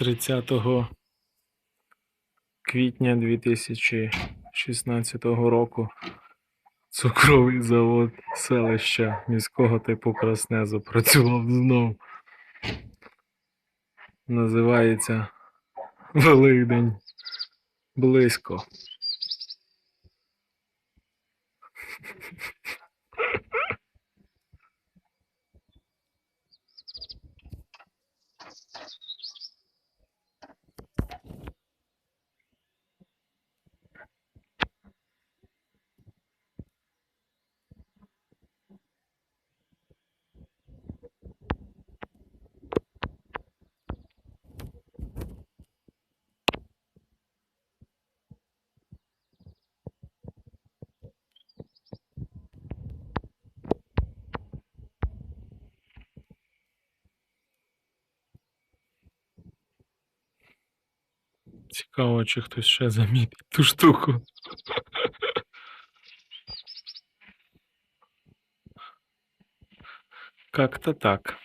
30 квітня 2016 року цукровий завод селища міського типу Красне запрацював знов. Називається Великдень близько. Цікаво, чи хтось ще замітить ту штуку. Как-то так.